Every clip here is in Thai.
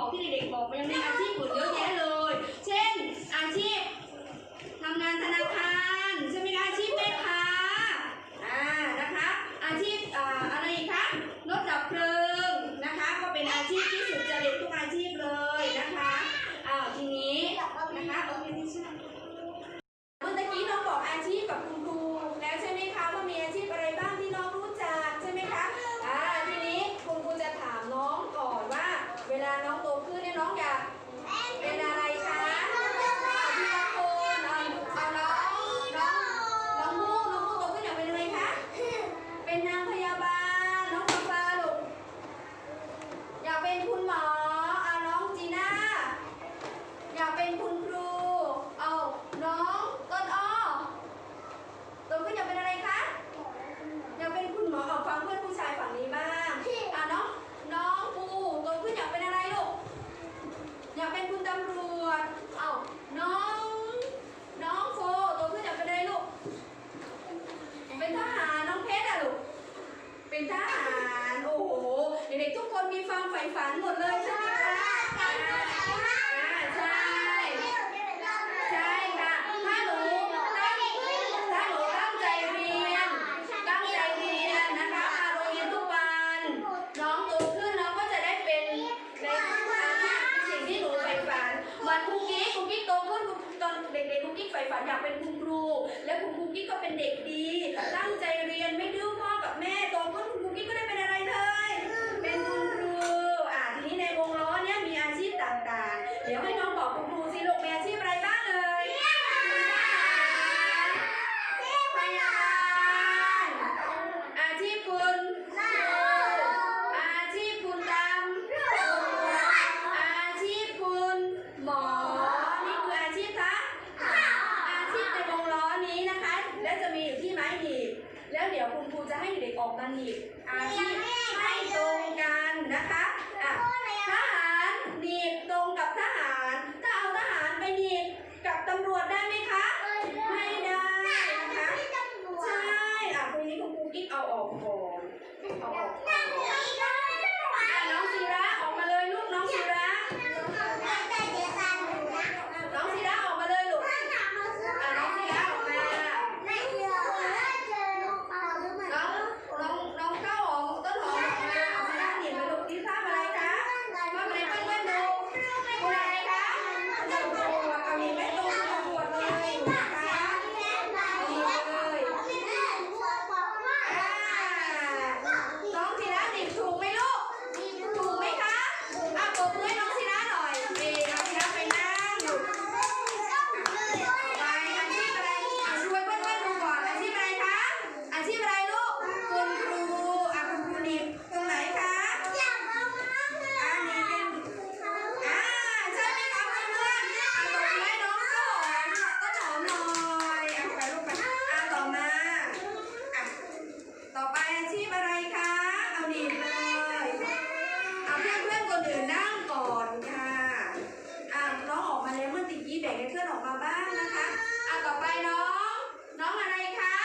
walking ด็กๆกุ๊กกิ๊กใฝ่ฝันอยากเป็นคุณครู และคุณครูกิ๊กก็เป็นเด็กดี ตั้งใจเรียนไม่ดื้อพ่อกับแม่ตอนนั้นคุณครูกิ๊กก็ได้เป็นอะไร บัณฑิตอาชีพไม่ตรงกันนะคะ ต่อไปน้อง น้องอะไรคะ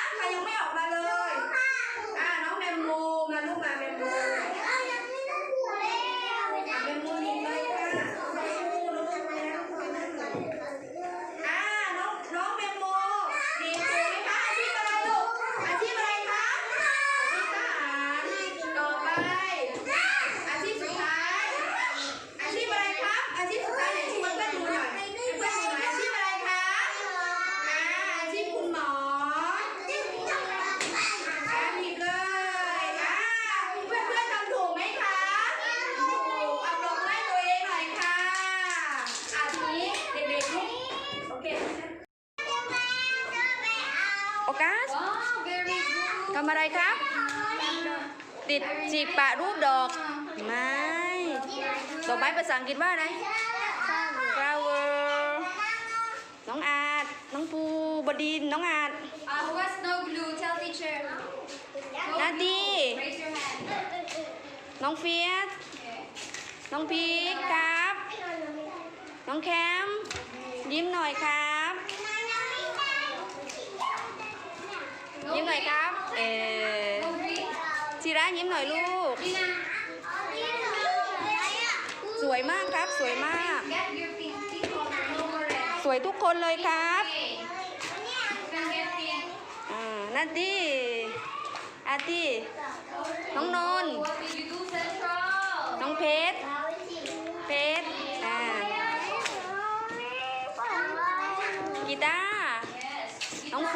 ำอะไรครับ ติดจีบปะรูปดอก ไม้ดอกไม้ภาษาอังกฤษว่าอะไร flower น้องอาดน้องปูบดินน้องอาด who has no blue tell teacher นาดีน้องเฟียสน้องพีครับ น้องแคม ยิ้มหน่อยค่ะ ยิ้มหน่อยครับเออจีระยิ้มหน่อยลูก สวยมากครับสวยมาก สวยทุกคนเลยครับอนัตดี้อาตี้น้องนนน้องเพชรเพชรอ่ากีตาร์น้องโฟ